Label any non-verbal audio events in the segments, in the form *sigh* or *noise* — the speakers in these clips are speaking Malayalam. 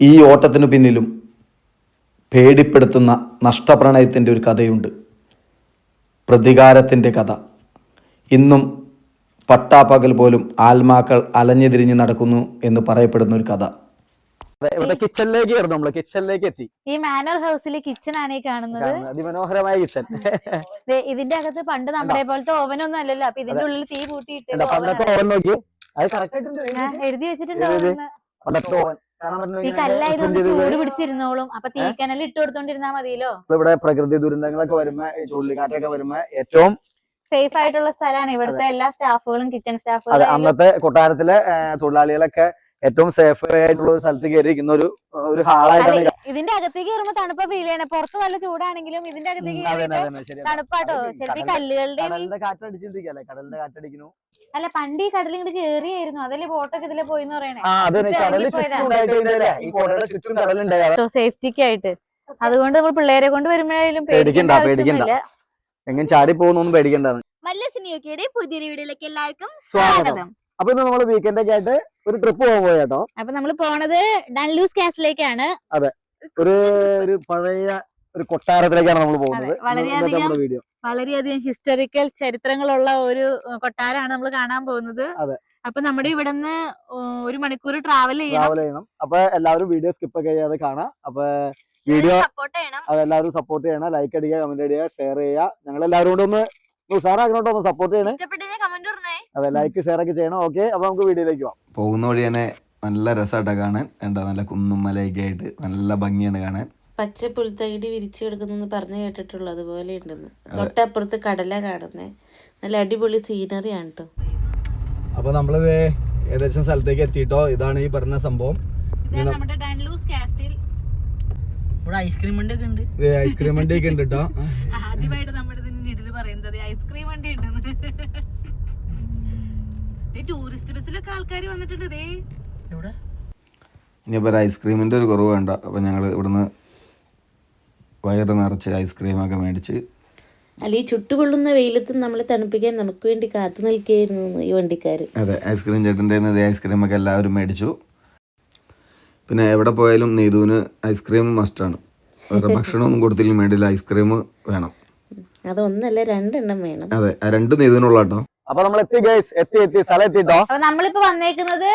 ഈ ഓട്ടത്തിനു പിന്നിലും പേടിപ്പെടുത്തുന്ന നഷ്ടപ്രണയത്തിന്റെ ഒരു കഥയുണ്ട്. പ്രതികാരത്തിന്റെ കഥ. ഇന്നും പട്ടാപ്പകൽ പോലും ആത്മാക്കൾ അലഞ്ഞു തിരിഞ്ഞ് നടക്കുന്നു എന്ന് പറയപ്പെടുന്ന ഒരു കഥ. ഇവിടെ കിച്ചണിലേക്ക് ആയിരുന്നു നമ്മൾ. കിച്ചണിലേക്ക് എത്തി. ഈ മാനർ ഹൗസിലെ കിച്ചൺ ആണ് ഈ കാണുന്നത്. അതിമനോഹരമായ കിച്ചൺ ഇതിന്റെ അകത്ത് പണ്ട് നമ്മുടെ പോലത്തെ ഓവനൊന്നും അല്ലല്ലോ. അപ്പൊ ഇതിന്റെ ഉള്ളിൽ തീ കൂട്ടിയിട്ട് പണ്ടത്തെ ഓവൻ നോക്കി അത് കറക്റ്റ് എഴുതി വെച്ചിട്ടുണ്ട്. പണ്ടത്തെ ഓവൻ ഈ കല്ലായതുകൊണ്ട് ചൂട് പിടിച്ചിരുന്നോളും. അപ്പൊ തീക്കനൽ ഇട്ട് കൊടുത്തോണ്ടിരുന്നാ മതിയല്ലോ? ഇവിടെ പ്രകൃതി ദുരന്തങ്ങളൊക്കെ വരുമ്പോ ചുഴലിക്കാറ്റൊക്കെ വരുമ്പോ ഏറ്റവും സേഫ് ആയിട്ടുള്ള സ്ഥലമാണ് ഇവിടുത്തെ എല്ലാ സ്റ്റാഫുകളും കിച്ചൺ സ്റ്റാഫുകളും അന്നത്തെ കൊട്ടാരത്തിലെ തൊഴിലാളികളൊക്കെ ഏറ്റവും സേഫ് ആയിട്ടുള്ള ഒരു സ്ഥലത്ത് കയറിയിരിക്കുന്ന ഒരു ഒരു ഹാളായിട്ടാണ് ഇതിന്റെ അകത്തേക്ക് കയറുമ്പോ തണുപ്പ് ഫീൽ ചെയ്യണം. പുറത്ത് നല്ല ചൂടാണെങ്കിലും ഇതിന്റെ അകത്തേക്ക് തണുപ്പാട്ടോ. ചെറിയ കല്ലുകളുടെ കടലിന്റെ കാറ്റടിച്ചിരിക്കല്ലേ കടലിന്റെ കാറ്റടിക്കുന്നു. അല്ല പണ്ട് ഈ കടൽ ഇങ്ങോട്ട് കേറിയായിരുന്നു. അതല്ലേ ബോട്ടൊക്കെ ഇതിലെ പോയിന്ന് പറയണേ. ആ അത് ഇപ്പൊ ചുറ്റും ഉണ്ടായിട്ട് കഴിഞ്ഞാലേ ഈ കോട്ടയുടെ ചുറ്റും കടലുണ്ടായി സേഫ്റ്റിക്ക് ആയിട്ട് അതുകൊണ്ട് നമ്മൾ പിള്ളേരെ കൊണ്ട് വരുമ്പോഴായാലും പേടിക്കണ്ട, പേടിക്കണ്ട. എങ്ങനെ ചാടി പോകുന്നൊന്നും പേടിക്കണ്ടാണ് മല്ലസിനിയൊക്കെയുടെ പുതിയ വീഡിയോയിലേക്ക് എല്ലാവർക്കും സ്വാഗതം. അപ്പൊ ഇന്ന് നമ്മൾ വീക്കെൻഡ് ഒക്കെ ആയിട്ട് ഒരു ട്രിപ്പ് പോകാൻ പോയി കേട്ടോ അപ്പൊ നമ്മൾ പോണത് ഡൺലൂസ് കാസിലേക്കാണ് അതെ. ഒരു ഒരു പഴയ ഒരു കൊട്ടാരത്തിലേക്കാണ് നമ്മൾ പോകുന്നത്. വളരെയധികം വീഡിയോ വളരെയധികം ഹിസ്റ്റോറിക്കൽ ചരിത്രങ്ങളുള്ള ഒരു കൊട്ടാരമാണ് നമ്മൾ കാണാൻ പോകുന്നത്. അതെ. അപ്പൊ നമ്മുടെ ഇവിടുന്ന് ഒരു മണിക്കൂർ ട്രാവൽ ചെയ്യണം. ട്രാവൽ ചെയ്യണം. അപ്പൊ എല്ലാവരും വീഡിയോ സ്കിപ്പ് ഒക്കെ ചെയ്യാതെ കാണാം. അപ്പൊ വീഡിയോ സപ്പോർട്ട് ചെയ്യണം. അതെല്ലാവരും സപ്പോർട്ട് ചെയ്യണം. ലൈക്ക് അടിക്കുക കമന്റ് അടിക്കുക ഷെയർ ചെയ്യുക. ഞങ്ങൾ എല്ലാവരും കൂടെ ഒന്ന് ഉഷാറാക്കണോട്ടോ ഒന്ന് സപ്പോർട്ട് ചെയ്യണേ. അതെ ലൈക്ക് ഷെയർ ഒക്കെ ചെയ്യണം. ഓക്കെ അപ്പൊ നമുക്ക് വീഡിയോയിലേക്ക് പോവാം. പോകുന്ന വഴി തന്നെ നല്ല രസമായിട്ട് കാണാൻ. എന്താ നല്ല കുന്നും മലയൊക്കെ ആയിട്ട് നല്ല ഭംഗിയാണ് കാണാൻ. പച്ച പുൽത്തകിടി വിരിച്ചു കിടക്കുന്നെന്ന് പറഞ്ഞു കേട്ടിട്ടുള്ളൂ അതുപോലെ ഉണ്ടെന്ന്. തൊട്ടപ്പുറത്ത് കടല കാണുന്നേ. നല്ല അടിപൊളി സീനറി ആണ് കേട്ടോ അപ്പൊ നമ്മളിത് ഏകദേശം സ്ഥലത്തേക്ക് എത്തിയിട്ടോ? ഇതാണ് ഈ പറഞ്ഞ സംഭവം. ഇതാണ് നമ്മുടെ ഡൺലൂസ് കാസ്റ്റിൽ ഇവിടെ ഐസ്ക്രീം വണ്ടി ഒക്കെ ഉണ്ട്. ഐസ്ക്രീം വണ്ടി ഒക്കെ ഉണ്ട് കേട്ടോ ആദ്യമായിട്ട് നമ്മുടെ ഇതിന് നിടിൽ പറയുന്നത് ഐസ്ക്രീം വണ്ടി ഉണ്ടെന്ന് ടൂറിസ്റ്റ് ബസ്സിലൊക്കെ ആൾക്കാർ വന്നിട്ടുണ്ട് ദേ. ഇവിടെ ഇനിയിപ്പോൾ ഒരു ഐസ്ക്രീമിന്റെ ഒരു കുറവ് വേണ്ട. അപ്പോൾ ഞങ്ങൾ ഇവിടുന്ന് വയറ് നിറച്ച് ഐസ്ക്രീമൊക്കെ മേടിച്ച് അല്ല ഈ ചുട്ടുപൊള്ളുന്ന വെയിലത്ത് നമ്മളെ തണുപ്പിക്കാൻ നമുക്ക് വേണ്ടി കാത്തു നിൽക്കുകയായിരുന്നു ഈ വണ്ടിക്കാർ അതെ ഐസ്ക്രീം ചേട്ടന്റെ ഇതേ ഐസ്ക്രീമൊക്കെ എല്ലാവരും മേടിച്ചു. പിന്നെ എവിടെ പോയാലും നെയ്തുവിന് ഐസ്ക്രീം മസ്റ്റാണ് വേറെ *laughs* ഭക്ഷണമൊന്നും കൊടുത്തില്ലെങ്കിൽ വേണ്ടില്ല ഐസ്ക്രീം വേണം. അതൊന്നല്ല രണ്ടെണ്ണം വേണം. അതെ ആ രണ്ട് നീതുവിനുള്ള കേട്ടോ അപ്പൊ നമ്മൾ എത്തി ഗൈസ് എത്തി എത്തി. സ്ഥലം എത്തിട്ടോ? നമ്മളിപ്പോ വന്നേക്കുന്നത്.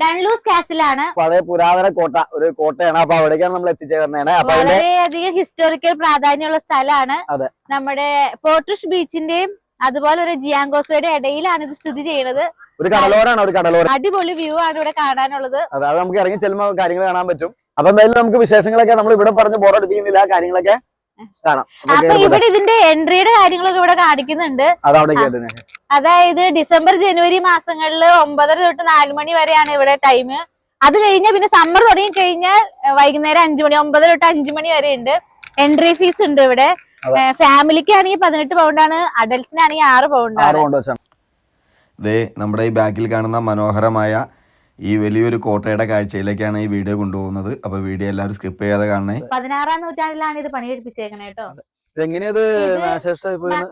ഡൺലൂസ് കാസിലാണ് പഴയ പുരാതന കോട്ട ഒരു കോട്ടയാണ്. അപ്പൊ അവിടേക്കാണ് നമ്മൾ എത്തിച്ചേർന്നതാണ് അപ്പൊ വളരെയധികം ഹിസ്റ്റോറിക്കൽ പ്രാധാന്യമുള്ള സ്ഥലമാണ്. അതെ. നമ്മുടെ പോർട്ടുഷ് ബീച്ചിന്റെയും അതുപോലെ ഒരു ജിയാങ്കോസയുടെ ഇടയിലാണ് ഇത് സ്ഥിതി ചെയ്യുന്നത്. ഒരു കടലോരാണ് ഒരു കടലോര. അടിപൊളി വ്യൂ ആണ് ഇവിടെ കാണാനുള്ളത്. അതായത് അത് നമുക്ക് ഇറങ്ങി ചെല്ലുമ്പോൾ കാര്യങ്ങൾ കാണാൻ പറ്റും. അപ്പൊ എന്തായാലും നമുക്ക് വിശേഷങ്ങളൊക്കെ നമ്മൾ ഇവിടെ പറഞ്ഞ് ബോറടിപ്പിക്കുന്നില്ല കാര്യങ്ങളൊക്കെ കാണാം. അപ്പൊ. ഇവിടെ ഇതിന്റെ എൻട്രിയുടെ കാര്യങ്ങളൊക്കെ ഇവിടെ കാണിക്കുന്നുണ്ട്. അത് അവിടെ കേട്ടിനെ അതായത് ഡിസംബർ ജനുവരി മാസങ്ങളിൽ ഒമ്പതര തൊട്ട് നാല് മണി വരെയാണ് ഇവിടെ ടൈം. അത് കഴിഞ്ഞാൽ പിന്നെ സമ്മർ തുടങ്ങി കഴിഞ്ഞാൽ വൈകുന്നേരം അഞ്ചു മണി ഒമ്പതര തൊട്ട് അഞ്ചു മണി വരെ ഉണ്ട്. എൻട്രി ഫീസ് ഉണ്ട് ഇവിടെ. ഫാമിലിക്ക് ആണെങ്കിൽ പതിനെട്ട് പൗണ്ടാണ് അഡൽസിനാണെങ്കിൽ ആറ് പൗണ്ടാണ് നമ്മുടെ ഈ ബാക്കിൽ കാണുന്ന മനോഹരമായ ഈ വലിയൊരു കോട്ടയുടെ കാഴ്ചയിലേക്കാണ് ഈ വീഡിയോ കൊണ്ടുപോകുന്നത്. അപ്പൊ വീഡിയോ എല്ലാവരും സ്കിപ്പ് ചെയ്യാതെ കാണണേ. പതിനാറാം നൂറ്റാണ്ടിലാണ് ഇത് പണിയെടുപ്പിച്ചേക്കണേ കേട്ടോ. എങ്ങനെയത്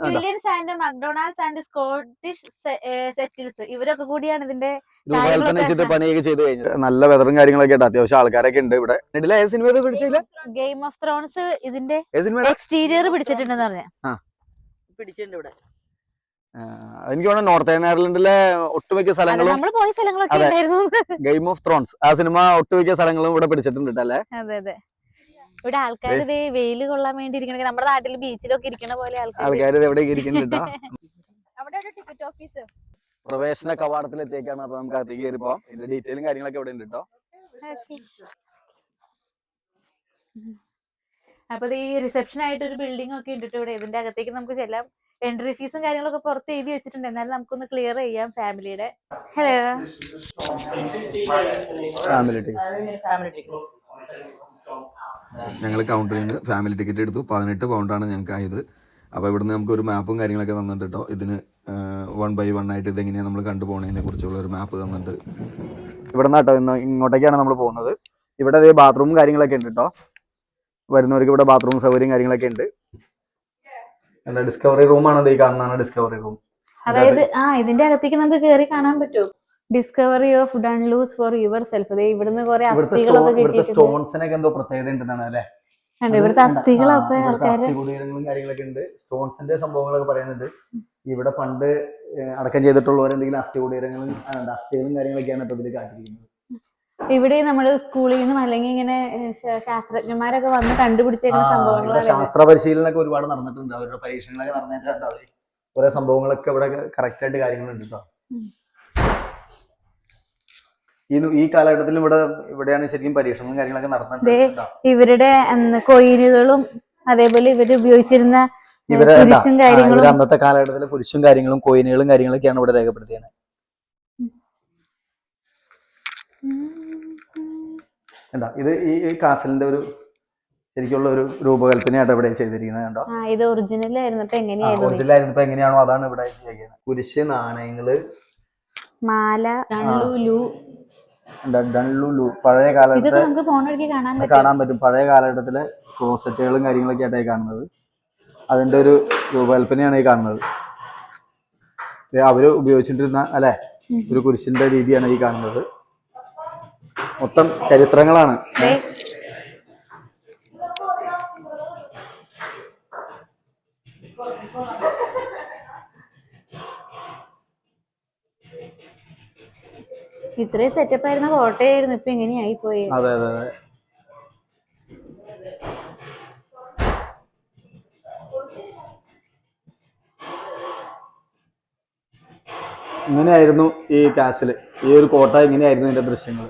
കണ്ടോ? And McDonald's and Scottish settlers ഇവരൊക്കെ കൂടിയാണ് ഇതിന്റെ പണിയൊക്കെ ചെയ്ത് കഴിഞ്ഞു നല്ല വെതറും കാര്യങ്ങളൊക്കെ ഉണ്ട് അത്യാവശ്യം ആൾക്കാരൊക്കെ ഉണ്ട് ഇവിടെ. സിനിമ പിടിച്ചില്ല ഗെയിം ഓഫ് ത്രോൺസ് ഇതിന്റെ എക്സ്റ്റീരിയർ പിടിച്ചിട്ടുണ്ടെന്ന് പറഞ്ഞ. പിടിച്ചിട്ടുണ്ട് ഇവിടെ. എനിക്ക് വേണം നോർത്ത് അയർലൻഡിലെ ഒട്ടുമിക്ക സ്ഥലങ്ങളും നമ്മൾ പോയ സ്ഥലങ്ങളൊക്കെ അതെ. ഉണ്ടായിരുന്നു. ഗെയിം ഓഫ് ത്രോൺസ് ആ സിനിമ ഒട്ടുമിക്ക സ്ഥലങ്ങളും ഇവിടെ പിടിച്ചിട്ടുണ്ട് ട്ടോ അല്ലേ അതെ അതെ. ഇവിടെ ആൾക്കാർ വെയിൽ കൊള്ളാൻ വേണ്ടി ഇരിക്കണെങ്കിൽ നമ്മുടെ നാട്ടിൽ ബീച്ചിലൊക്കെ ഇരിക്കണ പോലെ ആൾക്കാർ ഇവിടെ എവിടെ ഇരിക്കുന്നുണ്ട് ട്ടോ. അവിടെ ഒരു ടിക്കറ്റ് ഓഫീസ് പ്രവേശന കവാടത്തിലെത്തിയേക്കാണ് അപ്പൊ നമുക്ക് അകത്തേക്ക് കയറി പോവാം. ഇതിന്റെ ഡീറ്റെയിലും കാര്യങ്ങളൊക്കെ ഇവിടെ ഉണ്ട് കേട്ടോ. അപ്പൊ ഈ റിസപ്ഷൻ ആയിട്ട് ഒരു ബിൽഡിംഗ് ഒക്കെ ഉണ്ട് ട്ടോ ഇവിടെ ഇതിന്റെ അകത്തേക്ക് നമുക്ക് ചെല്ലാം എൻട്രി ഫീസും കാര്യങ്ങളൊക്കെ പുറത്ത് എഴുതി വെച്ചിട്ടുണ്ട്. എന്നാലും നമുക്കൊന്ന് ക്ലിയർ ചെയ്യാം ഫാമിലിയുടെ. ഹലോ ഫാമിലി ഞങ്ങൾ കൗണ്ടറിൽ നിന്ന് ഫാമിലി ടിക്കറ്റ് എടുത്തു. പതിനെട്ട് പൗണ്ടാണ് ഞങ്ങൾക്ക് ആയത്. അപ്പോൾ ഇവിടുന്ന് നമുക്ക് ഒരു മാപ്പും കാര്യങ്ങളൊക്കെ തന്നിട്ട് കേട്ടോ ഇതിന് വൺ ബൈ വൺ ആയിട്ട് ഇതെങ്ങനെയാണ് നമ്മൾ കണ്ടുപോകണതിനെ കുറിച്ചുള്ള ഒരു മാപ്പ് തന്നിട്ട് ഇവിടെ നിന്നാട്ടോ ഇന്ന് ഇങ്ങോട്ടേക്കാണ് നമ്മൾ പോകുന്നത്. ഇവിടെ അതേ ബാത്റൂമും കാര്യങ്ങളൊക്കെ ഉണ്ട് കേട്ടോ വരുന്നവർക്ക് ഇവിടെ ബാത്റൂം സൗകര്യം കാര്യങ്ങളൊക്കെ ഉണ്ട്. ഡിസ്കവറി റൂമാണ് ഈ കാണുന്നതാണ് ഡിസ്കവറി റൂം അതായത് ആ ഇതിന്റെ അകത്തേക്ക് നമുക്ക് കയറി കാണാൻ പറ്റുമോ discovery of Dunluce for yourself അതെ ഇവിടുന്ന് കുറെ അസ്ഥികളൊക്കെ ഇവിടുത്തെ കിട്ടിയിട്ടുണ്ട്. സ്റ്റോൺസിനൊക്കെ എന്തോ പ്രത്യേകത ഉണ്ടെന്നാണ് അല്ലേ? കണ്ടോ ഇവിടുത്തെ അസ്ഥികളൊക്കെ ആൾക്കാര് കാര്യങ്ങളൊക്കെ ഉണ്ട്. സ്റ്റോൺസിന്റെ സംഭവങ്ങളൊക്കെ പറയുന്നുണ്ട്. ഇവിടെ പണ്ട് അടക്കം ചെയ്തിട്ടുള്ളവരെന്തെങ്കിലും അസ്ഥി കുടീരങ്ങളും അസ്ഥികളും കാര്യങ്ങളൊക്കെയാണ് ഇപ്പൊ ഇതിൽ കാട്ടിയിരിക്കുന്നത് ഇവിടെ നമ്മൾ സ്കൂളിൽ നിന്നും അല്ലെങ്കിൽ ഇങ്ങനെ ശാസ്ത്രജ്ഞന്മാരൊക്കെ വന്ന് കണ്ടുപിടിച്ചേക്കുന്ന സംഭവങ്ങൾ ശാസ്ത്ര പരിശീലനമൊക്കെ ഒരുപാട് നടന്നിട്ടുണ്ട്. അവരുടെ പരീക്ഷണങ്ങളൊക്കെ നടന്നിട്ടുണ്ട് അവർ. കുറെ സംഭവങ്ങളൊക്കെ ഇവിടെ കറക്റ്റ് ആയിട്ട് കാര്യങ്ങളുണ്ട് കേട്ടോ. ഈ ഈ കാലഘട്ടത്തിൽ ഇവിടെ ഇവിടെയാണ് ശരിക്കും പരീക്ഷണങ്ങളും കാര്യങ്ങളൊക്കെ നടന്നിട്ടുണ്ട്. ഇവരുടെ കൊയിനുകളും അതേപോലെ ഇവർ ഉപയോഗിച്ചിരുന്ന ഇവരെ അന്നത്തെ കാലഘട്ടത്തിലെ പുരുഷും കാര്യങ്ങളും കോയിനുകളും കാര്യങ്ങളൊക്കെയാണ് ഇവിടെ രേഖപ്പെടുത്തിയത് എന്താ ഇത് ഈ കാസലിന്റെ ഒരു ശരിക്കുള്ള ഒരു രൂപകൽപ്പനയായിട്ട് ഇവിടെ ചെയ്തിരിക്കുന്നത് കണ്ടോ? ആ ഇത് ഒറിജിനൽ ആയിരുന്നപ്പോ എങ്ങനെയായിരുന്നു ഒറിജിനൽ ആയിരുന്നപ്പോ എങ്ങനെയാണോ അതാണ് ഇവിടെ ചെയ്യുന്നത് കുരിശ് നാണയങ്ങൾ മാല. ഡൺലുലു പഴയ കാലഘട്ടത്തെ കാണാൻ പറ്റും. പഴയ കാലഘട്ടത്തിലെ ക്ലോസറ്റുകളും കാര്യങ്ങളൊക്കെ ആയിട്ടായി കാണുന്നത്. അതിന്റെ ഒരു രൂപകൽപ്പനയാണ് ഈ കാണുന്നത്. അവർ ഉപയോഗിച്ചിട്ടിരുന്ന അല്ലെ? ഒരു കുരിശിന്റെ രീതിയാണ് ഈ കാണുന്നത്. മൊത്തം ചരിത്രങ്ങളാണ്. ഇത്രയും സെറ്റപ്പ് ആയിരുന്ന കോട്ടയായിരുന്നു ഇപ്പൊ എങ്ങനെയായി പോയി? അതെ അതെ അതെ. ഇങ്ങനെയായിരുന്നു ഈ കാസിൽ ഈ ഒരു കോട്ട ഇങ്ങനെയായിരുന്നു ഇതിന്റെ ദൃശ്യങ്ങൾ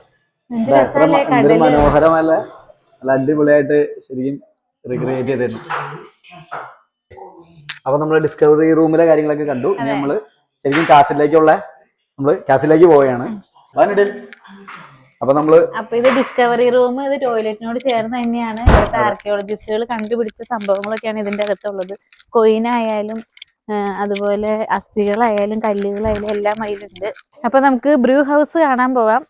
എന്തൊരു മനോഹരമല്ല നല്ല അടിപൊളിയായിട്ട് ശരിക്കും റിക്രിയേറ്റ് ചെയ്തിരുന്നു അപ്പൊ നമ്മൾ ഡിസ്കവറി റൂമിലെ കാര്യങ്ങളൊക്കെ കണ്ടു. ഇനി നമ്മൾ ശരിക്കും കാസിലേക്കുള്ള നമ്മൾ കാസിലേക്ക് പോവുകയാണ്. അപ്പൊ നമ്മൾ അപ്പൊ ഇത് ഡിസ്കവറി റൂം ഇത് ടോയ്ലറ്റിനോട് ചേർന്ന് തന്നെയാണ് ഇവിടുത്തെ ആർക്കിയോളജിസ്റ്റുകൾ കണ്ടുപിടിച്ച സംഭവങ്ങളൊക്കെയാണ് ഇതിന്റെ അകത്തുള്ളത്. കൊയിനായാലും അതുപോലെ അസ്ഥികളായാലും കല്ലുകളായാലും എല്ലാം അതിലുണ്ട്. അപ്പൊ നമുക്ക് ബ്രൂ ഹൗസ് കാണാൻ പോവാം.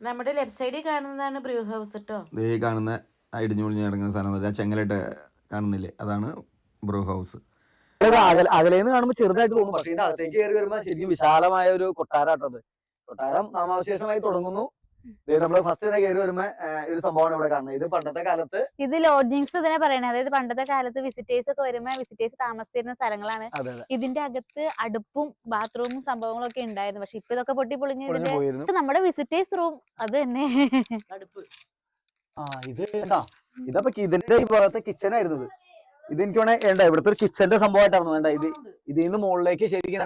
നമ്മുടെ ലെഫ്റ്റ് സൈഡിൽ കാണുന്നതാണ് ബ്രൂ ഹൗസ് കേട്ടോ ദേ കാണുന്ന ഇടിഞ്ഞു പൊളിഞ്ഞു കിടക്കുന്ന സാധനം ആ ചെങ്ങലിട്ട് കാണുന്നില്ലേ? അതാണ് ബ്രൂ ഹൗസ് അതിലേന്ന് കാണുമ്പോൾ ചെറുതായിട്ട് തോന്നും. പക്ഷേ അകത്തേക്ക് കയറി വരുമ്പോൾ ശരിക്കും വിശാലമായ ഒരു കൊട്ടാരാട്ടത് കൊട്ടാരം നാമാവശേഷമായി തുടങ്ങുന്നു. നമ്മൾ ഫസ്റ്റ് തന്നെ കയറി വരുമ്പോ ഒരു സംഭവമാണ് ഇവിടെ കാണുന്നത്. ഇത് പണ്ടത്തെ കാലത്ത് ഇത് ലോഡ്ജിങ്സ് ഇതിനെ പറയണത് അതായത് പണ്ടത്തെ കാലത്ത് വിസിറ്റേഴ്സ് ഒക്കെ വരുമ്പോ വിസിറ്റേഴ്സ് താമസിച്ചിരുന്ന സ്ഥലങ്ങളാണ്. അതെ അതെ. ഇതിന്റെ അകത്ത് അടുപ്പും ബാത്റൂമും സംഭവങ്ങളൊക്കെ ഉണ്ടായിരുന്നു. പക്ഷെ ഇപ്പൊ ഇതൊക്കെ പൊട്ടി പൊളിഞ്ഞ നമ്മുടെ വിസിറ്റേഴ്സ് റൂം അത് തന്നെ. ആ ഇത് ഇതപ്പൊ ഇതിന്റെ ഈ ഭാഗത്തെ കിച്ചൺ ആയിരുന്നു ഇത്. ഇത് എനിക്ക് വേണേ വേണ്ട ഇവിടുത്തെ ഒരു കിച്ചന്റെ സംഭവമായിട്ടായിരുന്നു. വേണ്ട ഇത് ഇതിൽ നിന്ന് മുകളിലേക്ക് ശരിക്കും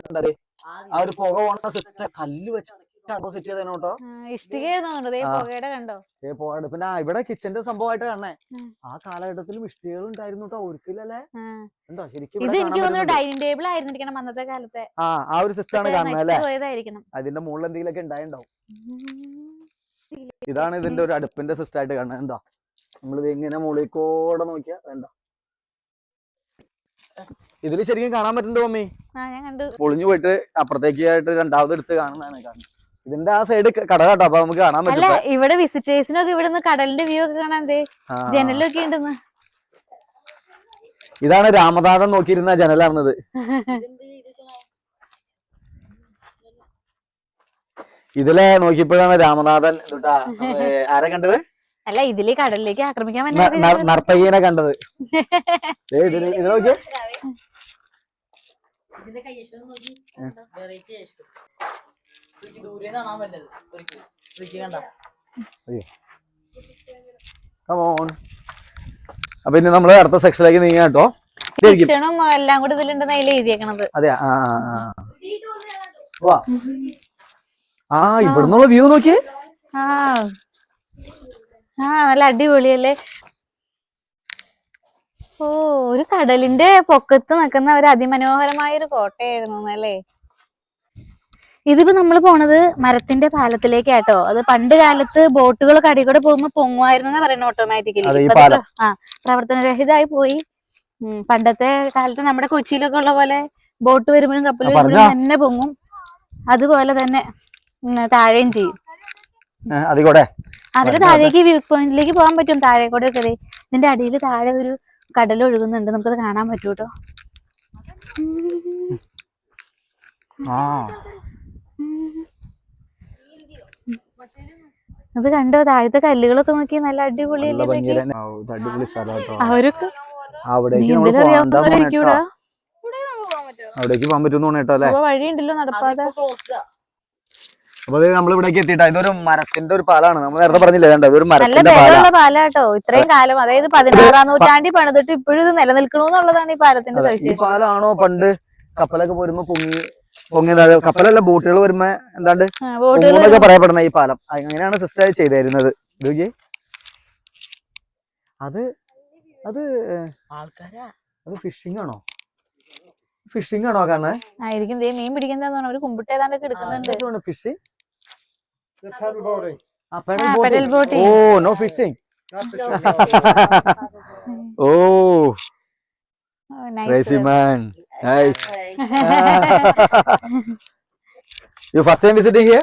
ആ ഒരു പുക പോണ സിസ്റ്റം കല്ല് വെച്ചാണ് സെറ്റ് ചെയ്തേനോ കേട്ടോ ആ, ദേ ആ. പുകയുടെ കണ്ടോ? ഏ പിന്നെ ഇവിടെ കിച്ചന്റെ സംഭവമായിട്ട് കാണണേ. ആ. കാലഘട്ടത്തിലും ഇഷ്ടികൾ ഉണ്ടായിരുന്നു കേട്ടോ ഒരിക്കലല്ലേ? ആ. ശരിക്കും ഇത് എനിക്ക് തോന്നുന്നു. ഡൈനിങ് ടേബിൾ ആയിരുന്നിരിക്കണം അന്നത്തെ കാലത്തെ. ആ ആ ഒരു സിസ്റ്റം ആണ് കാണുന്നത് അല്ലേ? അതിന്റെ മുകളിൽ എന്തെങ്കിലുമൊക്കെ ഉണ്ടായിണ്ടാവും. ഇതാണ് ഇതിന്റെ ഒരു അടുപ്പിന്റെ സിസ്റ്റം ആയിട്ട് കാണുന്നത്. എന്താ? നമ്മളിത് ഇങ്ങനെ മുകളിൽ കൂടെ നോക്കിയാ? എന്താ? ഇതിൽ ശരിക്കും കാണാൻ പറ്റുന്നുണ്ടോ മമ്മി? പൊളിഞ്ഞു പോയിട്ട് അപ്പുറത്തേക്ക് ആയിട്ട് രണ്ടാമത് എടുത്ത് കാണുന്നതാണ് കാണുന്നത്. ഇതിന്റെ ആ സൈഡ് കട കേട്ടോ അപ്പൊ നമുക്ക് കാണാൻ അല്ല പറ്റും ഇവിടെ വിസിറ്റേഴ്സിനൊക്കെ ഇവിടുന്ന് കടലിന്റെ വ്യൂ ഒക്കെ കാണാൻ ദേ ആ. ജനലൊക്കെ ഉണ്ടെന്ന്. ഇതാണ് രാമനാഥൻ നോക്കിയിരുന്ന ജനലാണത്. ഇതിലെ നോക്കിയപ്പോഴാണ് രാമനാഥൻ ഇതുട്ടാ, ഏ, ആരെ കണ്ടത്? അല്ല ഇതിൽ കടലിലേക്ക് ആക്രമിക്കാൻ ന- വന്ന ന- നർത്തകീനെ കണ്ടത്. ദേ ഇത് നോക്കിയേ. കമോൺ അപ്പൊ ഇനി നമ്മൾ അടുത്ത സെക്ഷനിലേക്ക് നീങ്ങാം കേട്ടോ. എല്ലാം കൂടി ഇതിലുണ്ടെന്ന് അതിൽ എഴുതിയേക്കണത്. അതെ ആ ആ ആ വാ. ആ ഇവിടുന്നുള്ള വ്യൂ നോക്കിയേ. ആ. ആ നല്ല അടിപൊളിയല്ലേ? ഓ ഒരു കടലിന്റെ പൊക്കത്ത് നിൽക്കുന്ന ഒരു അതിമനോഹരമായ ഒരു കോട്ടയായിരുന്നു അല്ലേ? ഇതിപ്പോ നമ്മൾ പോണത് മരത്തിന്റെ പാലത്തിലേക്കാട്ടോ. അത് പണ്ട് കാലത്ത് ബോട്ടുകളൊക്കെ അടികൂടെ പോകുമ്പോ പൊങ്ങുമായിരുന്നു പറയുന്നത് അതെ, ഈ ഓട്ടോമാറ്റിക്കലി. ആ പ്രവർത്തനരഹിതമായി പോയി. പണ്ടത്തെ കാലത്ത് നമ്മുടെ കൊച്ചിയിലൊക്കെ ഉള്ള പോലെ ബോട്ട് വരുമ്പോഴും കപ്പൽ വരുമ്പോഴും തന്നെ പൊങ്ങും. അതുപോലെ തന്നെ താഴേം താഴെയും ചെയ്യും. അതിൽ. താഴേക്ക് വ്യൂ പോയിന്റിലേക്ക് പോകാൻ പറ്റും താഴെ കൂടെ ഒക്കെ. ഇതിന്റെ അടിയിൽ താഴെ ഒരു കടൽ ഒഴുകുന്നുണ്ട്. നമുക്കത് കാണാൻ പറ്റൂട്ടോ. ആ. അത് കണ്ടോ? താഴത്തെ കല്ലുകളൊക്കെ നോക്കി നല്ല അടിപൊളിയല്ലേ അടിപൊളി അവരൊക്കെ അവിടേക്ക് പോകാൻ തോന്നേട്ടോ അല്ലേ? വഴിയുണ്ടല്ലോ നടപ്പാതെ. അപ്പൊ നമ്മൾ ഇവിടേക്ക് എത്തിയിട്ടാ. ഇതൊരു മരത്തിന്റെ ഒരു പാലാണ്. നമ്മൾ നേരത്തെ പറഞ്ഞില്ലേ വേണ്ട ഇതൊരു നല്ല മരത്തിന്റെ പാലാട്ടോ. ഇത്രയും കാലം. അതായത് പതിനാറാം നൂറ്റാണ്ടിൽ പണിതിട്ട് ഇപ്പോഴും ഇത് നിലനിൽക്കണമെന്നുള്ളതാണ് ഈ പാലത്തിന്റെ ഈ പാലാണോ പണ്ട് കപ്പലൊക്കെ പോരുമ്പോ പൊങ്ങി പൊങ്ങിയത് കപ്പലല്ല ബോട്ടുകൾ വരുമ്പോ എന്താണ്ട് പൊങ്ങുന്നൊക്കെ പറയപ്പെടുന്ന ഈ പാലം. അങ്ങനെയാണ് സിസ്റ്റർ ചെയ്തിരുന്നത്. അത് അത് അത് ഫിഷിംഗ് ആണോ? ഫിഷിംഗ് ആണോ കാണേ ആയിരിക്കും. ദേ മീൻ പിടിക്കുന്നതാന്ന് അവർ കുമ്പിട്ട് ഏതാണ്ടൊക്കെ എടുക്കുന്നുണ്ട്. Fishing. Oh no fishing oh Oh, nice. Crazy man nice you first time visiting here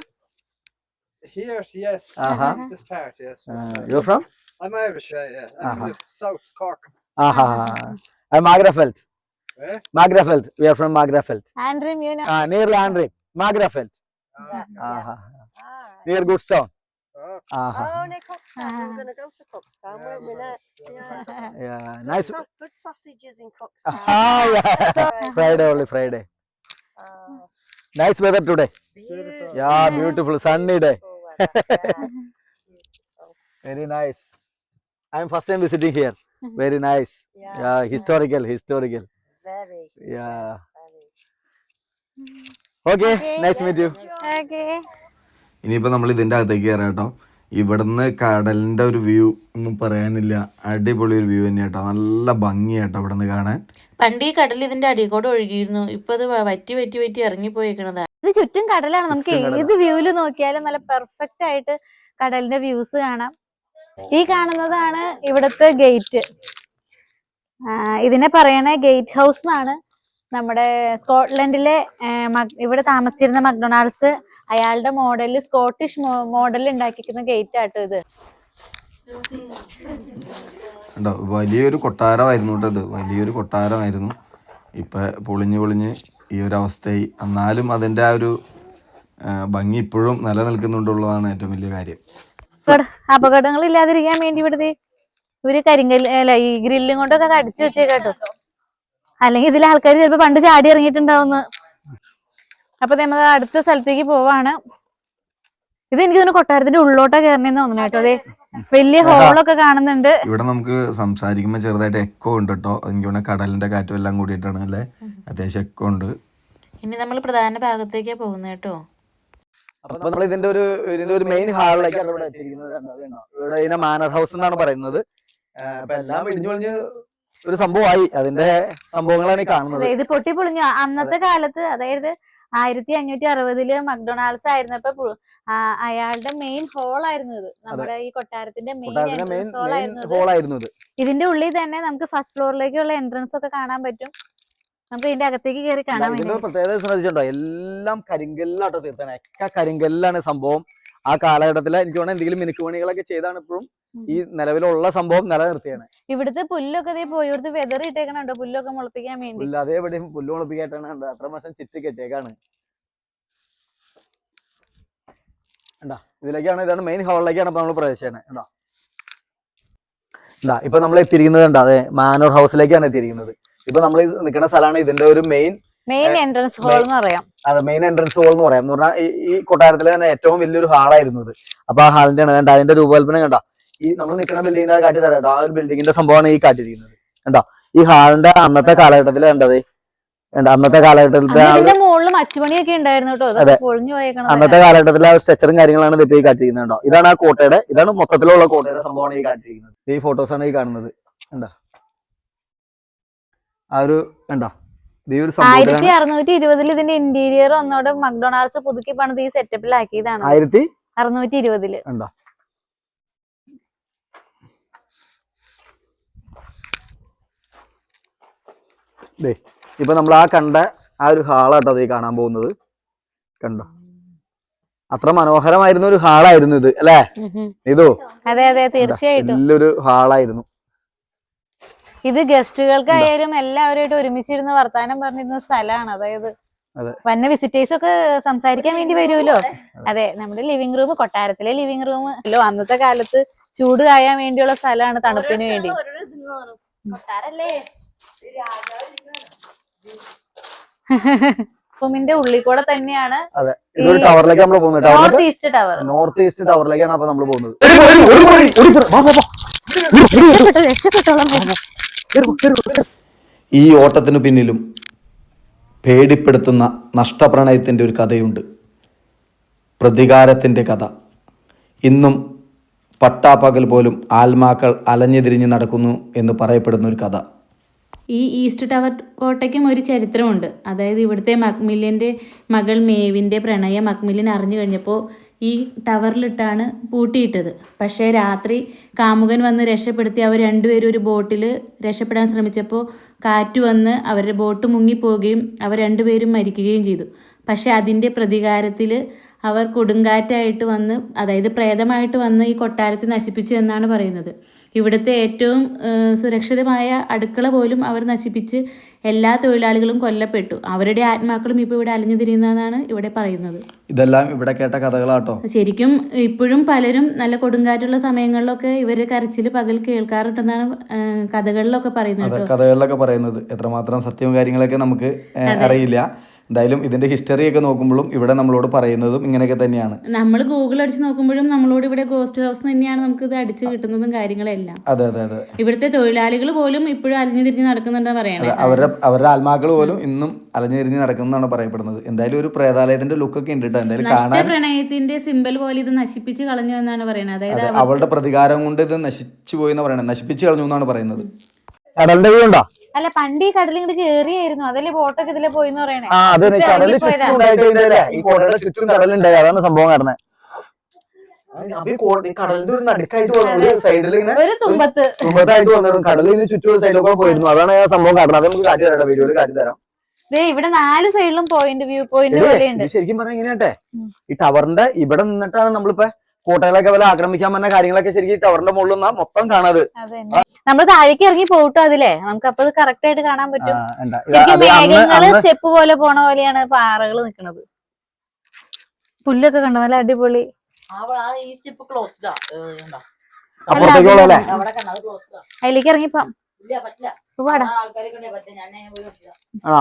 Here, yes. Uh-huh. This part, yes. uh, you're from I'm Irish, yeah, yeah. I'm Uh-huh. South Cork. uh-huh. i'm magrafelt Where? magrafelt we are from magrafelt Andrew, you know. uh, near landry magrafelt Ah, uh-huh. near goodstown oh, uh-huh. Oh, no, Cookstown. We were going to go to Cookstown, weren't we? Next? Yeah. *laughs* yeah nice Good, good sausages in Cookstown. *laughs* ah, yeah. *laughs* friday only friday Oh, nice weather today beautiful. yeah beautiful sunny day weather, yeah. very nice i'm first time visiting here very nice Yeah, yeah historical historical very. yeah very. okay nice to meet you Okay. ഇനിയിപ്പോ നമ്മൾ ഇതിന്റെ അകത്തേക്ക് കയറാം കേട്ടോ. ഇവിടുന്ന് കടലിന്റെ ഒരു വ്യൂ ഒന്നും പറയാനില്ല. അടിപൊളി ഒരു വ്യൂ തന്നെ കേട്ടോ. നല്ല ഭംഗിയാട്ടോ ഇവിടുന്ന് കാണാൻ. പണ്ട് ഈ കടൽ ഇതിന്റെ അടികൂടെ ഒഴുകിയിരുന്നു. ഇപ്പൊ അത് വറ്റി വറ്റി വറ്റി ഇറങ്ങിപ്പോയേക്കണതാ ഇത് ചുറ്റും കടലാണ്. നമുക്ക് ഏത് വ്യൂവിൽ നോക്കിയാലും നല്ല പെർഫെക്റ്റ് ആയിട്ട് കടലിന്റെ വ്യൂസ് കാണാം. ഈ കാണുന്നതാണ് ഇവിടുത്തെ ഗേറ്റ് ഇതിനെ പറയണ ഗേറ്റ് ഹൗസ് എന്നാണ്. നമ്മുടെ സ്കോട്ട്ലൻഡിലെ ഇവിടെ താമസിച്ചിരുന്ന മക്ഡൊണാൾഡ്സ് അയാളുടെ മോഡലിൽ സ്കോട്ടിഷ് മോഡലിൽ ഉണ്ടാക്കിയിരിക്കുന്ന ഗേറ്റ് ആട്ടോ ഇത് വലിയൊരു കൊട്ടാരമായിരുന്നു കേട്ടോ ഇത്. വലിയൊരു കൊട്ടാരമായിരുന്നു. ഇപ്പം പൊളിഞ്ഞ് പൊളിഞ്ഞ് ഈ ഒരു അവസ്ഥയായി. എന്നാലും അതിന്റെ ആ ഒരു ഭംഗി ഇപ്പോഴും നിലനിൽക്കുന്നുണ്ടുള്ളതാണ് ഏറ്റവും വലിയ കാര്യം. അപകട- അപകടങ്ങൾ ഇല്ലാതിരിക്കാൻ വേണ്ടി ഇവിടുത്തെ ഇവർ കരിങ്കൽ അല്ല ഈ ഗ്രില്ലും കൊണ്ടൊക്കെ കടിച്ചു അടിച്ചു വെച്ചേക്കാട്ടോ. അല്ലെങ്കിൽ ഇതിലെ ആൾക്കാർ ചിലപ്പോ പണ്ട് ചാടി ഇറങ്ങിയിട്ടുണ്ടാവുന്ന. അപ്പൊ നമ്മൾ അടുത്ത സ്ഥലത്തേക്ക് പോവാണ്. ഇത് എനിക്ക് തന്നെ കൊട്ടാരത്തിന്റെ ഉള്ളോട്ടാ കയറണെന്ന് തോന്നുന്നു കേട്ടോ അതെ വലിയ ഹോളൊക്കെ കാണുന്നുണ്ട്. ഇവിടെ നമുക്ക് സംസാരിക്കുമ്പോ ചെറുതായിട്ട് എക്കോ ഉണ്ട് കേട്ടോ. എനിക്ക് ഇവിടെ കടലിന്റെ കാറ്റും എല്ലാം കൂടിയിട്ടാണ് അല്ലേ? അത്യാവശ്യം എക്കോ ഉണ്ട്. ഇനി നമ്മൾ പ്രധാന ഭാഗത്തേക്കാ പോകുന്നത് കേട്ടോ. അപ്പൊ നമ്മൾ ഇതിന്റെ ഒരു ഇതിന്റെ ഒരു മെയിൻ ഹാളിലേക്കാണ് ഇവിടെ എത്തിയിരിക്കുന്നത്? ഇവിടെ ഇതിനെ മാനർ ഹൗസ് എന്നാണ് പറയുന്നത്. അപ്പൊ എല്ലാം ഇടിഞ്ഞു പൊളിഞ്ഞ് ഒരു സംഭവമായി. അതിന്റെ സംഭവങ്ങളാണ് കാണുന്നത്. ഇത് പൊട്ടി പൊളിഞ്ഞു അന്നത്തെ കാലത്ത് അതായത് ആയിരത്തി അഞ്ഞൂറ്റി അറുപതിൽ മക്ഡൊണാൾഡ്സ് ആയിരുന്നപ്പോ അയാളുടെ മെയിൻ ഹോൾ ആയിരുന്നു ഇത്. നമ്മുടെ ഈ കൊട്ടാരത്തിന്റെ മെയിൻ ഹോൾ ആയിരുന്നു ഇത്. ഇതിന്റെ ഉള്ളിൽ തന്നെ നമുക്ക് ഫസ്റ്റ് ഫ്ലോറിലേക്കുള്ള എൻട്രൻസ് ഒക്കെ കാണാൻ പറ്റും. നമുക്ക് ഇതിന്റെ അകത്തേക്ക് കയറി കാണാൻ പ്രത്യേകത ശ്രദ്ധിച്ചിട്ടുണ്ടോ? എല്ലാം കരിങ്കല്ലാട്ടോ തീർത്താണ് ഒക്കെ കരിങ്കല്ലാണ് സംഭവം. ആ കാലഘട്ടത്തിൽ എനിക്ക് തോന്നുന്നു എന്തെങ്കിലും മിനുക്കുപണികളൊക്കെ ചെയ്താണ് ഇപ്പോഴും ഈ നിലവിലുള്ള സംഭവം നിലനിർത്തിയാണ് ഇവിടുത്തെ പുല്ലൊക്കെ ദേ പോയി ഇവിടുത്തെ വെതർ ഇട്ടേക്കണുണ്ടോ? പുല്ലൊക്കെ മുളപ്പിക്കാൻ വേണ്ടി. അതേ എവിടെയും പുല്ല് മുളപ്പിക്കായിട്ടാണ് അത്ര മാസം ചിറ്റി കെട്ടിയേക്കാണ്. ഇതിലേക്കാണ് ഇതാണ് മെയിൻ ഹാളിലേക്കാണ് ഇപ്പൊ നമ്മൾ പ്രവേശിക്കുന്നത് കണ്ടോ? എന്താ ഇപ്പൊ നമ്മൾ എത്തിയിരിക്കുന്നത് കണ്ടോ? അതെ മാനൂർ ഹൗസിലേക്കാണ് എത്തിയിരിക്കുന്നത്. ഇപ്പൊ നമ്മൾ നിൽക്കുന്ന സ്ഥലമാണ് ഇതിന്റെ ഒരു മെയിൻ മെയിൻ എൻട്രൻസ് ഹോൾ എന്ന് പറയാം അതെ മെയിൻ എൻട്രൻസ് ഹോൾ എന്ന് പറയാം. എന്ന് പറഞ്ഞാൽ ഈ കൊട്ടാരത്തിലെ തന്നെ ഏറ്റവും വലിയൊരു ഹാളായിരുന്നു ഇത്. അപ്പൊ ആ ഹാളിന്റെ ആണ്. കണ്ടോ അതിന്റെ രൂപകൽപ്പന കണ്ട? ഈ നമ്മൾ നിൽക്കുന്ന ബിൽഡിംഗിന്റെ കാട്ടി തരാം ആ ഒരു ബിൽഡിങ്ങിന്റെ സംഭവമാണ് ഈ കാട്ടിരിക്കുന്നത് കണ്ടോ? ഈ ഹാളിന്റെ അന്നത്തെ കാലഘട്ടത്തിൽ കണ്ടത്? കണ്ടോ അന്നത്തെ കാലഘട്ടത്തിലെ അതെ. അന്നത്തെ കാലഘട്ടത്തിലെ ആ സ്ട്രക്ചറും കാര്യങ്ങളാണ് ഇതിപ്പോ ഈ കാട്ടിരിക്കുന്നത് കേട്ടോ ഇതാണ് ആ കോട്ടയുടെ ഇതാണ് മൊത്തത്തിലുള്ള കോട്ടയുടെ സംഭവമാണ് ഈ കാട്ടിരിക്കുന്നത് ഈ ഫോട്ടോസ് ആണ് ഈ കാണുന്നത്. കണ്ടോ? ആ ഒരു കണ്ടോ? ആയിരത്തി അറുന്നൂറ്റി ഇരുപതിൽ ഇതിന്റെ ഇന്റീരിയർ ഒന്നോടെ മക്ഡൊണാൾഡ്സ് പുതുക്കി പണിത് ഈ സെറ്റപ്പിലാക്കിയതാണ് ആയിരത്തി അറുന്നൂറ്റി ഇരുപതിൽ ഇപ്പൊ നമ്മൾ ആ കണ്ട ആ ഒരു ഹാളാട്ടോ അത് ഈ കാണാൻ പോകുന്നത്. കണ്ടോ? അത്ര മനോഹരമായിരുന്ന ഒരു ഹാളായിരുന്നു ഇത് അല്ലേ? ഇതോ? അതെ അതെ തീർച്ചയായിട്ടും. നല്ലൊരു ഹാളായിരുന്നു. ഇത് ഗസ്റ്റുകൾക്കായാലും എല്ലാവരുമായിട്ട് ഒരുമിച്ചിരുന്ന് വർത്താനം പറഞ്ഞിരുന്ന സ്ഥലമാണ്. അതായത് അതെ. വന്ന വിസിറ്റേഴ്സ് ഒക്കെ സംസാരിക്കാൻ വേണ്ടി വരുമല്ലോ? അതെ. നമ്മുടെ ലിവിംഗ് റൂം കൊട്ടാരത്തിലെ ലിവിംഗ് റൂം അല്ലോ അന്നത്തെ കാലത്ത് ചൂട് കായാൻ വേണ്ടിയുള്ള സ്ഥലമാണ് തണുപ്പിന് വേണ്ടി. റൂമിന്റെ ഉള്ളിൽ കൂടെ തന്നെയാണ് ടവറിലേക്ക് നമ്മൾ പോകുന്നത്. ടവറിലേക്ക് north east tower north east ടവറിലേക്കാണ് അപ്പൊ നമ്മൾ പോകുന്നത്. രക്ഷപ്പെട്ടോളാം. ഈ ഓട്ടത്തിനു പിന്നിലും പേടിപ്പെടുത്തുന്ന നഷ്ടപ്രണയത്തിന്റെ ഒരു കഥയുണ്ട്. പ്രതികാരത്തിന്റെ കഥ. ഇന്നും പട്ടാപ്പകൽ പോലും ആത്മാക്കൾ അലഞ്ഞുതിരിഞ്ഞ് നടക്കുന്നു എന്ന് പറയപ്പെടുന്ന ഒരു കഥ. ഈ ഈസ്റ്റ് ടവർ കോട്ടയ്ക്കും ഒരു ചരിത്രമുണ്ട്. അതായത് ഇവിടുത്തെ മക്മില്യന്റെ മകൾ മേവിന്റെ പ്രണയം മക്മില്യൻ അറിഞ്ഞു കഴിഞ്ഞപ്പോൾ ഈ ടവറിലിട്ടാണ് പൂട്ടിയിട്ടത്. പക്ഷേ രാത്രി കാമുകൻ വന്ന് രക്ഷപ്പെടുത്തി അവർ രണ്ടുപേരും ഒരു ബോട്ടിൽ രക്ഷപ്പെടാൻ ശ്രമിച്ചപ്പോൾ കാറ്റ് വന്ന് അവരുടെ ബോട്ട് മുങ്ങിപ്പോവുകയും അവർ രണ്ടുപേരും മരിക്കുകയും ചെയ്തു. പക്ഷേ അതിന്റെ പ്രതികാരത്തിൽ അവർ കൊടുങ്കാറ്റായിട്ട് വന്ന് അതായത് പ്രേതമായിട്ട് വന്ന് ഈ കൊട്ടാരത്തെ നശിപ്പിച്ചു എന്നാണ് പറയുന്നത്. ഇവിടുത്തെ ഏറ്റവും സുരക്ഷിതമായ അടുക്കള പോലും അവർ നശിപ്പിച്ച് എല്ലാ തൊഴിലാളികളും കൊല്ലപ്പെട്ടു. അവരുടെ ആത്മാക്കളും ഇപ്പോൾ ഇവിടെ അലഞ്ഞു തിരിയുന്നതാണ് ഇവിടെ പറയുന്നത്. ഇതെല്ലാം ഇവിടെ കേട്ട കഥകളാട്ടോ. ശരിക്കും ഇപ്പോഴും പലരും നല്ല കൊടുങ്കാറ്റുള്ള സമയങ്ങളിലൊക്കെ ഇവർ കരച്ചിൽ പകൽ കേൾക്കാറുണ്ടെന്നാണ് കഥകളിലൊക്കെ പറയുന്നത് കഥകളിലൊക്കെ പറയുന്നത്. എത്രമാത്രം സത്യവും കാര്യങ്ങളൊക്കെ നമുക്ക് അറിയില്ല. എന്തായാലും ഇതിന്റെ ഹിസ്റ്ററി ഒക്കെ നോക്കുമ്പോഴും ഇവിടെ നമ്മളോട് പറയുന്നതും ഇങ്ങനെയൊക്കെ തന്നെയാണ്. നമ്മൾ ഗൂഗിൾ അടിച്ച് നോക്കുമ്പോഴും നമ്മളോട് ഇവിടെ ഗോസ്റ്റ് ഹൗസ് തന്നെയാണ് നമുക്ക് ഇത് അടിച്ചു കിട്ടുന്നതും കാര്യങ്ങളെല്ലാം. അതെ അതെ അതെ. ഇവിടുത്തെ തൊഴിലാളികൾ പോലും ഇപ്പോഴും അലിഞ്ഞു തിരിഞ്ഞ് നടക്കുന്നുണ്ടെന്ന് പറയണേ. അവരുടെ അവരുടെ ആത്മാക്കൾ പോലും ഇന്നും അലഞ്ഞിരിഞ്ഞ് നടക്കുന്നതാണ് പറയപ്പെടുന്നത്. എന്തായാലും ഒരു പ്രേതാലയത്തിന്റെ ലുക്കൊക്കെ ഉണ്ട് കേട്ടോ എന്തായാലും കാണാൻ പ്രണയത്തിന്റെ സിമ്പൽ പോലെ ഇത് നശിപ്പിച്ച് കളഞ്ഞു എന്നാണ് പറയുന്നത് അതായത് അതെ, അവളുടെ പ്രതികാരം കൊണ്ട് ഇത് നശിച്ചു പോയി എന്ന് പറയുന്നത് നശിപ്പിച്ചു കളഞ്ഞു എന്നാണ് പറയുന്നത്. കടലിന്റെ വ്യൂ ഉണ്ടോ? അല്ല പണ്ട് ഈ കടലിൽ ഇങ്ങോട്ട് കേറിയായിരുന്നു. അതല്ലേ ബോട്ടൊക്കെ ഇതിലെ പോയിന്ന് പറയണേ? ആ അത് ചുറ്റും ഈ കോട്ടയുടെ ചുറ്റും കടലുണ്ടായി അതാണ് സംഭവം കാരണം ഒരു തുമ്പത്ത്. തുമ്പത്തായിട്ട് വന്നിരുന്നു കടലിന് സൈഡിലൊക്കെ പോയിരുന്നു. അതാണ് ആ സംഭവം കാരണം അത് നമുക്ക് കാട്ടി തരാം വീഡിയോയിൽ കാട്ടി തരാം. ദേ ഇവിടെ നാല് സൈഡിലും പോയിന്റ് വ്യൂ പോയിന്റ് ശരിക്കും പറഞ്ഞാൽ എങ്ങനെയാട്ടെ. ഈ ടവറിന്റെ ഇവിടെ നിന്നിട്ടാണ് നമ്മളിപ്പോ കോട്ടകളൊക്കെ വല്ല ആക്രമിക്കാൻ വന്ന കാര്യങ്ങളൊക്കെ ശരിക്കും ടവറിന്റെ മുകളിൽ നിന്നാ മൊത്തം കാണാത്. നമ്മൾ താഴേക്ക് ഇറങ്ങി പോയിട്ടോ അതിലേ. നമുക്ക് അപ്പൊ കറക്റ്റ് ആയിട്ട് കാണാൻ പറ്റും. സ്റ്റെപ്പ് പോലെ പോണ പോലെയാണ് പാറകൾ നിക്കണത്. പുല്ലൊക്കെ കണ്ടോ? നല്ല അടിപൊളി. അപ്പുറത്തേക്കുള്ള അല്ലേ? അതിലേക്ക് ഇറങ്ങിപ്പോ. പാടാ ആ.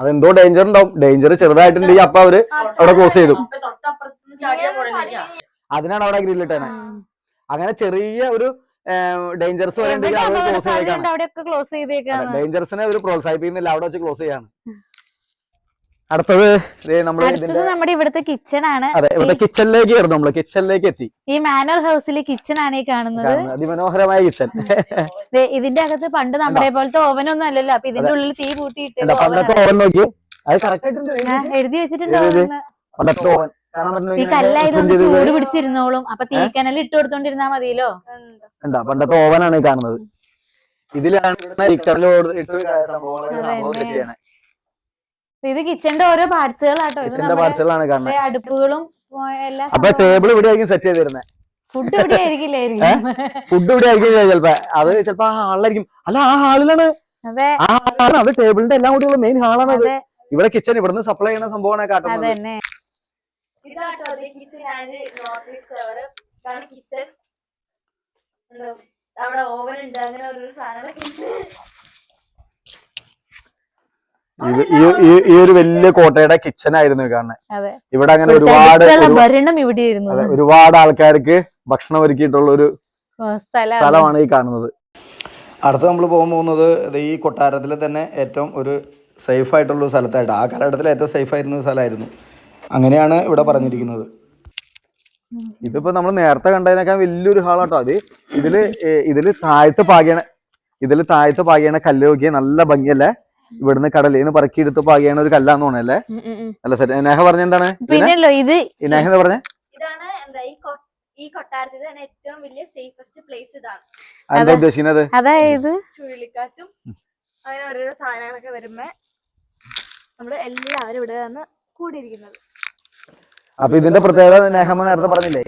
അതെന്തോ ഡേഞ്ചർ ഉണ്ടാവും. ഡേഞ്ചർ ചെറുതായിട്ടുണ്ടെങ്കിൽ അപ്പൊ അവർ അവിടെ ക്ലോസ് ചെയ്തു. അതിനാണ് അവിടെ ഗ്രില്ലിട്ടേനെ അങ്ങനെ ചെറിയ ഒരു ഡേഞ്ചർസ് വരെ ക്ലോസ് ചെയ്തേക്കാണ്. അവിടെയൊക്കെ ക്ലോസ് ചെയ്തേക്കാണ് ഡേഞ്ചറസിനെ അവർ പ്രോത്സാഹിപ്പിക്കുന്നില്ല. അവിടെ വെച്ച് ക്ലോസ് ചെയ്യാണ്. അടുത്തത് ദേ നമ്മൾ ഇതിന്റെ നമ്മുടെ ഇവിടുത്തെ കിച്ചൺ ആണ്. അതെ ഇവിടെ കിച്ചണിലേക്ക് ആയിരുന്നു നമ്മൾ കിച്ചണിലേക്ക് എത്തി. ഈ മാനർ ഹൗസിലെ കിച്ചൺ ആണ് ഈ കാണുന്നത്. അതിമനോഹരമായ കിച്ചൺ ദേ, ഇതിന്റെ അകത്ത് പണ്ട് നമ്മുടെ പോലത്തെ ഒന്നും അല്ലല്ലോ. അപ്പൊ ഇതിന്റെ ഉള്ളിൽ തീ കൂട്ടിയിട്ട് പണ്ടത്തെ ഓവൻ നോക്കി അത് കറക്റ്റ് ആയിട്ടുണ്ട് എഴുതി വെച്ചിട്ടുണ്ട് പണ്ടത്തെ ഓവൻ ഈ കല്ലായതുകൊണ്ട് ചൂട് പിടിച്ചിരുന്നോളും. അപ്പൊ തീക്കനൽ ഇട്ട് കൊടുത്തോണ്ടിരുന്നാ മതിയല്ലോ? ഉണ്ടാ? പണ്ടത്തെ ഓവനാണ് ഈ കാണുന്നത്. ഇതിലാണ് കിച്ചണിലോട് ഇട്ട് സംഭവങ്ങളൊക്കെ സംഭവം ചെയ്യണേ ഇത് കിച്ചന്റെ ഓരോ പാർട്സുകളാട്ടോ കിച്ചന്റെ പാർസലാണ് കാണുന്നത്. അടുപ്പുകളും അപ്പൊ ടേബിൾ ഇവിടെ ആയിരിക്കും സെറ്റ് ചെയ്തിരുന്നത് ഫുഡ് ഇവിടെ ആയിരിക്കില്ലായിരിക്കും. *laughs* ഫുഡ് ഇവിടെ ആയിരിക്കും ചിലപ്പോ. അത് ചിലപ്പോ ആ ഹാളിലായിരിക്കും. അല്ല ആ ഹാളിലാണ്. അതെ. ആ ഹാളാണ് അത് ടേബിളിന്റെ എല്ലാം കൂടിയുള്ള മെയിൻ ഹാളാണ് അത്. ഇവിടെ കിച്ചൺ ഇവിടുന്ന് സപ്ലൈ ചെയ്യുന്ന സംഭവമാണ് കാട്ടുന്നത് അവിടെ ഓവൻ ഉണ്ട്. അങ്ങനെ ഒരു സാധനങ്ങളൊക്കെ ഈ- ഒരു വലിയ കോട്ടയുടെ കിച്ചൺ ആയിരുന്നു കാണുന്നത് അതെ. ഇവിടെ അങ്ങനെ ഒരുപാട് ഒരുപാട് ആൾക്കാർക്ക് ഭക്ഷണം ഒരുക്കിയിട്ടുള്ള ഒരു സ്ഥലം സ്ഥലമാണ്. ഈ കാണുന്നത്. അടുത്ത് നമ്മൾ പോകാൻ പോകുന്നത് ഈ കൊട്ടാരത്തിൽ തന്നെ ഏറ്റവും ഒരു സേഫ് ആയിട്ടുള്ള ഒരു സ്ഥലത്തായിട്ട്. ആ കാലഘട്ടത്തിൽ ഏറ്റവും സേഫ് ആയിരുന്ന സ്ഥലമായിരുന്നു. അങ്ങനെയാണ് ഇവിടെ പറഞ്ഞിരിക്കുന്നത്. ഇതിപ്പോ നമ്മൾ നേരത്തെ കണ്ടതിനേക്കാൾ വലിയൊരു ഹാളാട്ടോ അത്. ഇതിൽ ഇതിൽ താഴത്ത് പാകിയണ ഇതിൽ താഴത്ത് പാകിയണ കല്ല് നോക്കിയ നല്ല ഭംഗിയല്ലേ? ഇവിടുന്ന് കടലിൽ നിന്ന് പറക്കി എടുത്ത് പാകിയാണ് ഒരു കല്ലാന്ന് തോന്നല്ലേ. അല്ല സെറ്റ് നേഹ പറഞ്ഞ എന്താണ്? പിന്നല്ലോ ഇത് നേഹ എന്താ പറഞ്ഞേ? ഇതാണ് എന്താ ഈ കൊട്ടാരത്തിൽ തന്നെ ഏറ്റവും വലിയ സേഫസ്റ്റ് പ്ലേസ് ഇതാണ്. എന്താ ഉദ്ദേശിക്കുന്നത്? അതായത്? ചുഴലിക്കാറ്റും അങ്ങനെ ഓരോരോ സാധനങ്ങളൊക്കെ വരുമ്പോ നമ്മൾ എല്ലാവരും ഇവിടെ വന്ന് കൂടിയിരിക്കുന്നത്. അപ്പൊ ഇതിന്റെ പ്രത്യേകത നേഹമ്മ നേരത്തെ പറഞ്ഞില്ലേ?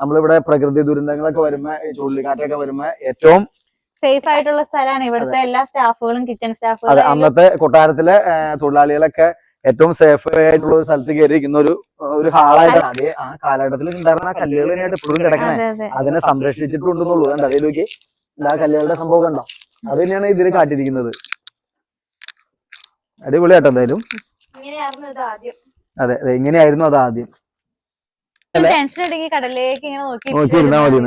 നമ്മളിവിടെ പ്രകൃതി ദുരന്തങ്ങളൊക്കെ വരുമ്പോ ഈ ചുഴലിക്കാറ്റൊക്കെ വരുമ്പോ ഏറ്റവും സേഫ് ആയിട്ടുള്ള സ്ഥലമാണ് ഇവിടുത്തെ എല്ലാ സ്റ്റാഫുകളും കിച്ചൺ സ്റ്റാഫുകളും അന്നത്തെ കൊട്ടാരത്തിലെ തൊഴിലാളികളൊക്കെ ഏറ്റവും സേഫ് ആയിട്ടുള്ള ഒരു സ്ഥലത്ത് കയറിയിരിക്കുന്ന ഒരു ഒരു ഹാളായിട്ടാണ്. അതേ ആ കാലഘട്ടത്തിൽ ഉണ്ടായിരുന്ന ആ കല്ലുകൾ തന്നെയായിട്ട് ഇപ്പോഴും കിടക്കണേ. അതെ അതെ. അതിനെ സംരക്ഷിച്ചിട്ടുണ്ടെന്നുള്ളൂ. കണ്ടോ അതേ നോക്കി ആ കല്ലുകളുടെ സംഭവം കണ്ടോ? അത് തന്നെയാണ് ഇതിൽ കാട്ടിയിരിക്കുന്നത്. അടിപൊളിയാട്ടോ എന്തായാലും. അതെ അതെ ഇങ്ങനെയായിരുന്നു അത് ആദ്യം. ടെൻഷൻ കടലിലേക്ക് ഇങ്ങനെ നോക്കി നോക്കിയിരുന്നാ മതി.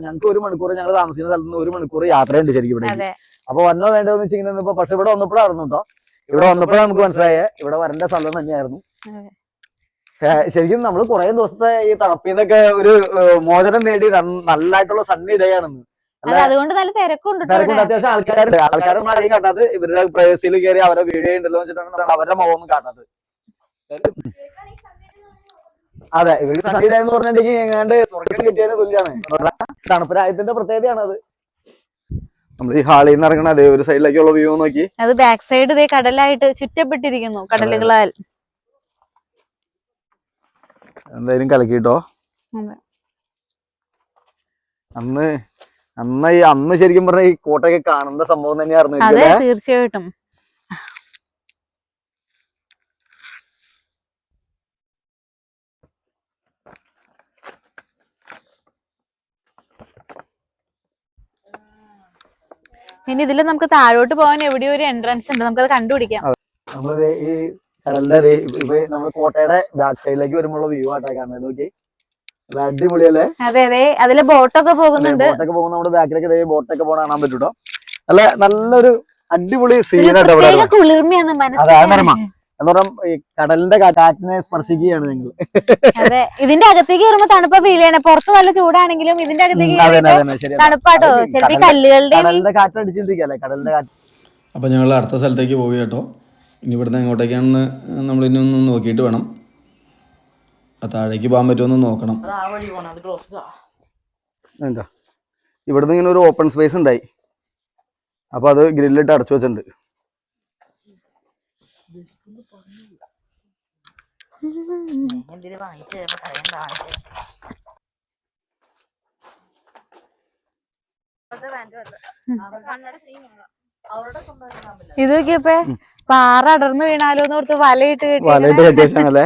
ഞങ്ങൾക്ക് ഒരു മണിക്കൂർ ഞങ്ങൾ താമസിക്കുന്ന സ്ഥലത്ത് നിന്ന് ഒരു മണിക്കൂർ യാത്രയുണ്ട് ശരിക്കും ഇവിടെ അപ്പൊ വന്നോ വേണ്ടതെന്ന് വെച്ചിങ്ങനെ പക്ഷെ ഇവിടെ വന്നപ്പോഴായിരുന്നു കേട്ടോ. ഇവിടെ വന്നപ്പോഴാണ് നമുക്ക് മനസ്സിലായേ. ഇവിടെ വരേണ്ട സ്ഥലം തന്നെയായിരുന്നു. ശരിക്കും നമ്മൾ കുറെ ദിവസത്തെ ഈ തണുപ്പിന്നൊക്കെ ഒരു ഏ, മോചനം നേടി നല്ലതായിട്ടുള്ള സണ്ണി ഇടയാണെന്ന് അതെ അതുകൊണ്ട് നല്ല തിരക്കുണ്ട് തിരക്കുണ്ട്. അത്യാവശ്യം ആൾക്കാരുണ്ട്. ആൾക്കാരും ആരെയും കാട്ടാത്തത് ഇവരുടെ പ്രൈവസിയിൽ കയറി അവരെ വീഡിയോ ഉണ്ടല്ലോ വെച്ചിട്ടാണ് അവരുടെ അവരുടെ മുഖമൊന്നും കാട്ടാത്തത് അതെ ഇവർക്ക് സണ്ണി ഡേ എന്ന് പറഞ്ഞിട്ടുണ്ടെങ്കിൽ എങ്ങാണ്ട് സ്വർഗം കിട്ടിയതിന് തുല്യാണ്. തണുപ്പ് രാജ്യത്തിന്റെ പ്രത്യേകതയാണ് അത്. നമ്മൾ ഈ ഹാളിൽ നിന്ന് ഇറങ്ങണ അതേ ഒരു സൈഡിലേക്കുള്ള വ്യൂ നോക്കി. അത് ബാക്ക് സൈഡ് ഇതേ കടലായിട്ട് ചുറ്റപ്പെട്ടിരിക്കുന്നു കടലുകളാൽ. എന്തായാലും കലക്കിട്ടോ. അന്ന് അന്ന് ഈ അന്ന് ശരിക്കും പറഞ്ഞ ഈ കോട്ടയൊക്കെ കാണുന്ന സംഭവം തന്നെയായിരുന്നു തീർച്ചയായിട്ടും. ഇനി ഇതിൽ നമുക്ക് താഴോട്ട് പോകാൻ എവിടെയോ ഒരു എൻട്രൻസ് ഉണ്ട്. നമുക്കത് കണ്ടുപിടിക്കാം. ഈ കടലിന്റെ ഇപ്പൊ കോട്ടയുടെ ബാക്ക് സൈഡിലേക്ക് വരുമ്പോൾ വ്യൂ ആട്ടാ കാണുന്നത് നോക്കി അടിപൊളിയല്ലേ അതെ അതെ. അതിലെ ബോട്ടൊക്കെ പോകുന്നുണ്ട്. ബോട്ടൊക്കെ പോകുന്ന നമ്മുടെ ബാക്കിലേക്ക് ബോട്ടൊക്കെ പോകണ കാണാൻ പറ്റൂട്ടോ. നല്ല നല്ലൊരു അടിപൊളി സീനായിട്ട് കുളിർമയാണ് മനസ്സിലായി എന്ന് പറഞ്ഞാൽ ഈ കടലിന്റെ കാറ്റിനെ സ്പർശിക്കുകയാണ് ഞങ്ങൾ. അതെ. ഇതിന്റെ അകത്തേക്ക് കയറുമ്പോ തണുപ്പ് ഫീൽ ചെയ്യണേ. പുറത്ത് നല്ല ചൂടാണെങ്കിലും ഇതിന്റെ അകത്തേക്ക് തണുപ്പാട്ടോ. ചെറിയ കല്ലുകളുടെ കടലിന്റെ കാറ്റ് അടിച്ചിരിക്കല്ലേ കടലിന്റെ കാറ്റ്. അപ്പൊ ഞങ്ങൾ അടുത്ത സ്ഥലത്തേക്ക് പോവുക കേട്ടോ. ഇനി ഇവിടുന്ന് എങ്ങോട്ടേക്കാണെന്ന് നമ്മൾ ഇനി ഒന്ന് നോക്കിയിട്ട് വേണം. ആ താഴേക്ക് പോകാൻ പറ്റുമോ എന്ന് നോക്കണം. എന്താ? ഇവിടുന്ന് ഇങ്ങനെ ഒരു ഓപ്പൺ സ്പേസ് ഉണ്ടായി. അപ്പൊ അത് ഗ്രില്ലിട്ട് അടച്ചു വെച്ചിട്ടുണ്ട്. ഇത് നോക്കിയപ്പോ പാറ അടർന്നു വീണാലോ എന്ന് ഓർത്ത് വലയിട്ട് വലയിട്ട് കെട്ടിയാണല്ലേ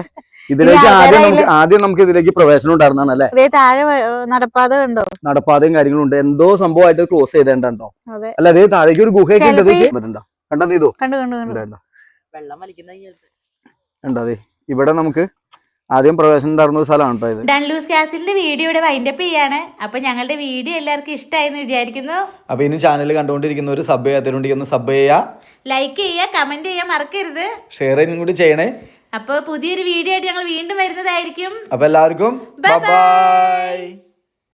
ഇതിലേക്ക് ആദ്യം നമുക്ക് ആദ്യം നമുക്ക് ഇതിലേക്ക് പ്രവേശനം ഉണ്ടായിരുന്നാണ് അല്ലേ അതേ താഴെ നടപ്പാത കണ്ടോ? നടപ്പാതയും കാര്യങ്ങളും ഉണ്ട്. എന്തോ സംഭവമായിട്ട് ക്ലോസ് ചെയ്തേണ്ടോ അതെ. അല്ല അതേ താഴേക്ക് ഒരു ഗുഹയൊക്കെ ഉണ്ട്. കണ്ടോ കണ്ടോ വെള്ളം കണ്ടു കണ്ടു കണ്ടു. ഉണ്ടോ ഉണ്ടോ? അതെ ഇവിടെ നമുക്ക് ആദ്യം പ്രവേശനം നടന്ന ഒരു സ്ഥലമാണ് കേട്ടോ ഇത്. ഡൺലൂസ് കാസിലിന്റെ വീഡിയോ ഇവിടെ വൈൻഡപ്പ് ചെയ്യാണ്. അപ്പൊ ഞങ്ങളുടെ വീഡിയോ എല്ലാവർക്കും ഇഷ്ടമായെന്ന് വിചാരിക്കുന്നു. അപ്പൊ ഇനി ചാനൽ കണ്ടുകൊണ്ടിരിക്കുന്ന ഒരു സബ് ചെയ്യാത്തവരുണ്ടെങ്കിൽ ഒന്ന് സബ് ചെയ്യുക ലൈക്ക് ചെയ്യുക കമന്റ് ചെയ്യാൻ മറക്കരുത് ഷെയർ കൂടി ചെയ്യണേ. അപ്പോൾ പുതിയൊരു വീഡിയോ ആയിട്ട് ഞങ്ങൾ വീണ്ടും വരുന്നതായിരിക്കും. അപ്പൊ എല്ലാവർക്കും. ബൈ